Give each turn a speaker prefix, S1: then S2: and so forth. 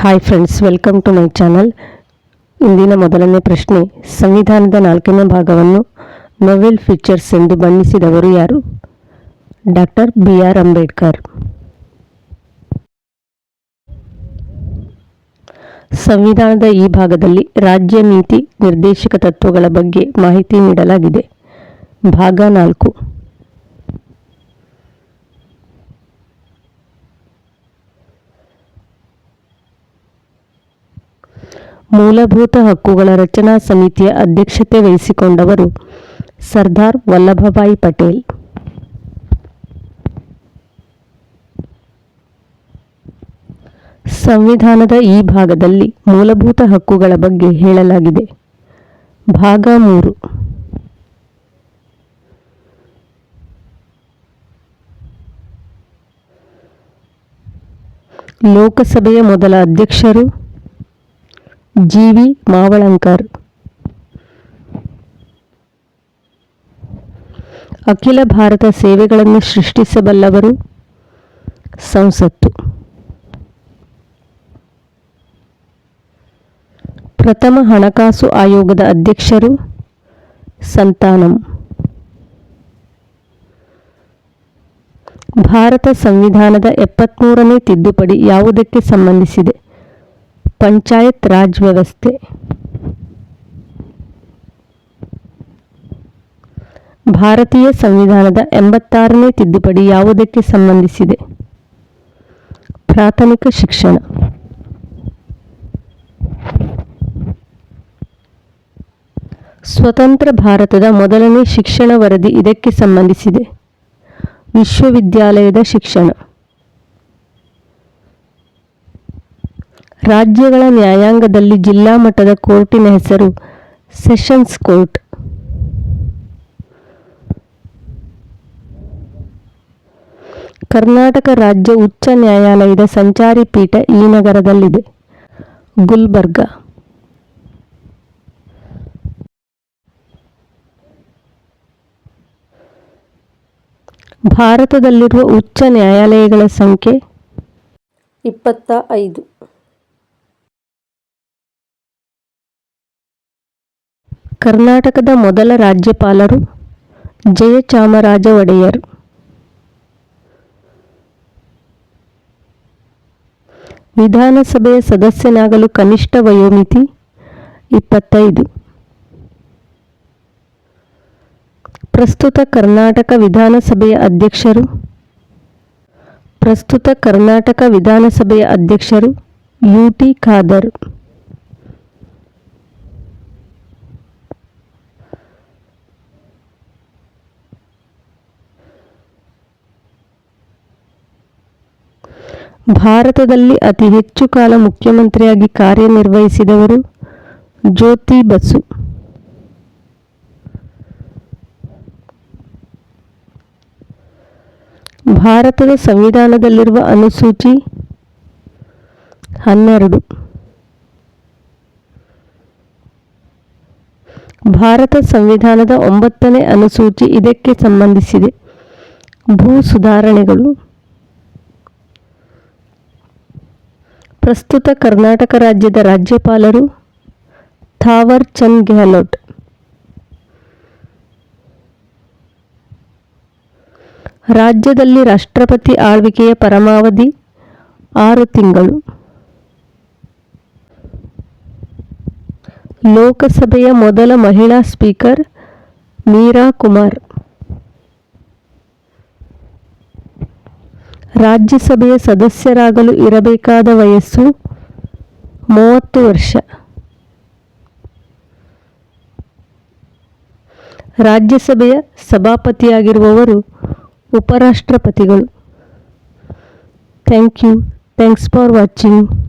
S1: Hi friends welcome to my channel ಇಂದಿನ ಮೊದಲನೇ ಪ್ರಶ್ನೆ, ಸಂವಿಧಾನದ ನಾಲ್ಕನೇ ಭಾಗವನ್ನು ನೊವೆಲ್ ಫೀಚರ್ಸ್ ಎಂದು ಬಣ್ಣಿಸಿದವರು ಯಾರು? Doctor B R Ambedkar. ಸಂವಿಧಾನದ ಈ ಭಾಗದಲ್ಲಿ ರಾಜ್ಯ ನೀತಿ ನಿರ್ದೇಶಕ ತತ್ವಗಳ ಬಗ್ಗೆ ಮಾಹಿತಿ ನೀಡಲಾಗಿದೆ. ಭಾಗ ನಾಲ್ಕು. ಮೂಲಭೂತ ಹಕ್ಕುಗಳ ರಚನಾ ಸಮಿತಿಯ ಅಧ್ಯಕ್ಷತೆ ವಹಿಸಿಕೊಂಡವರು ಸರ್ದಾರ್ ವಲ್ಲಭಭಾಯಿ ಪಟೇಲ್. ಸಂವಿಧಾನದ ಈ ಭಾಗದಲ್ಲಿ ಮೂಲಭೂತ ಹಕ್ಕುಗಳ ಬಗ್ಗೆ ಹೇಳಲಾಗಿದೆ. ಭಾಗ ಮೂರು. ಲೋಕಸಭೆಯ ಮೊದಲ ಅಧ್ಯಕ್ಷರು ಜಿ ವಿ ಮಾವಳಂಕರ್. ಅಖಿಲ ಭಾರತ ಸೇವೆಗಳನ್ನು ಸೃಷ್ಟಿಸಬಲ್ಲವರು ಸಂಸತ್ತು. ಪ್ರಥಮ ಹಣಕಾಸು ಆಯೋಗದ ಅಧ್ಯಕ್ಷರು ಸಂತಾನಂ. ಭಾರತ ಸಂವಿಧಾನದ ಎಪ್ಪತ್ತ್ಮೂರನೇ ತಿದ್ದುಪಡಿ ಯಾವುದಕ್ಕೆ ಸಂಬಂಧಿಸಿದೆ? ಪಂಚಾಯತ್ ರಾಜ್ ವ್ಯವಸ್ಥೆ. ಭಾರತೀಯ ಸಂವಿಧಾನದ ಎಂಬತ್ತಾರನೇ ತಿದ್ದುಪಡಿ ಯಾವುದಕ್ಕೆ ಸಂಬಂಧಿಸಿದೆ? ಪ್ರಾಥಮಿಕ ಶಿಕ್ಷಣ. ಸ್ವತಂತ್ರ ಭಾರತದ ಮೊದಲನೇ ಶಿಕ್ಷಣ ವರದಿ ಇದಕ್ಕೆ ಸಂಬಂಧಿಸಿದೆ. ವಿಶ್ವವಿದ್ಯಾಲಯದ ಶಿಕ್ಷಣ. ರಾಜ್ಯಗಳ ನ್ಯಾಯಾಂಗದಲ್ಲಿ ಜಿಲ್ಲಾ ಮಟ್ಟದ ಕೋರ್ಟಿನ ಹೆಸರು ಸೆಷನ್ಸ್ ಕೋರ್ಟ್. ಕರ್ನಾಟಕ ರಾಜ್ಯ ಉಚ್ಚ ನ್ಯಾಯಾಲಯದ ಸಂಚಾರಿ ಪೀಠ ಈ ನಗರದಲ್ಲಿದೆ. ಗುಲ್ಬರ್ಗ. ಭಾರತದಲ್ಲಿರುವ ಉಚ್ಚ ನ್ಯಾಯಾಲಯಗಳ ಸಂಖ್ಯೆ ಇಪ್ಪತ್ತ ಐದು. ಕರ್ನಾಟಕದ ಮೊದಲ ರಾಜ್ಯಪಾಲರು ಜಯಚಾಮರಾಜ ಒಡೆಯರ್ ವಿಧಾನಸಭೆಯ ಸದಸ್ಯನಾಗಲು ಕನಿಷ್ಠ ವಯೋಮಿತಿ ಇಪ್ಪತ್ತೈದು. ಪ್ರಸ್ತುತ ಕರ್ನಾಟಕ ವಿಧಾನಸಭೆಯ ಅಧ್ಯಕ್ಷರು, ಪ್ರಸ್ತುತ ಕರ್ನಾಟಕ ವಿಧಾನಸಭೆಯ ಅಧ್ಯಕ್ಷರು ಯು ಟಿ ಖಾದರ್. ಭಾರತದಲ್ಲಿ ಅತಿ ಹೆಚ್ಚು ಕಾಲ ಮುಖ್ಯಮಂತ್ರಿಯಾಗಿ ಕಾರ್ಯನಿರ್ವಹಿಸಿದವರು ಜ್ಯೋತಿ ಬಸು. ಭಾರತದ ಸಂವಿಧಾನದಲ್ಲಿರುವ ಅನುಸೂಚಿ ಹನ್ನೆರಡು. ಭಾರತ ಸಂವಿಧಾನದ ಒಂಬತ್ತನೇ ಅನುಸೂಚಿ ಇದಕ್ಕೆ ಸಂಬಂಧಿಸಿದೆ. ಭೂ ಸುಧಾರಣೆಗಳು. ಪ್ರಸ್ತುತ ಕರ್ನಾಟಕ ರಾಜ್ಯದ ರಾಜ್ಯಪಾಲರು ಥಾವರ್ ಚಂದ್ ಗೆಹ್ಲೋಟ್. ರಾಜ್ಯದಲ್ಲಿ ರಾಷ್ಟ್ರಪತಿ ಆಳ್ವಿಕೆಯ ಪರಮಾವಧಿ ಆರು ತಿಂಗಳು. ಲೋಕಸಭೆಯ ಮೊದಲ ಮಹಿಳಾ ಸ್ಪೀಕರ್ ಮೀರಾ ಕುಮಾರ್. ರಾಜ್ಯಸಭೆಯ ಸದಸ್ಯರಾಗಲು ಇರಬೇಕಾದ ವಯಸ್ಸು ಮೂವತ್ತು ವರ್ಷ. ರಾಜ್ಯಸಭೆಯ ಸಭಾಪತಿಯಾಗಿರುವವರು ಉಪರಾಷ್ಟ್ರಪತಿಗಳು. Thank you. Thanks for watching.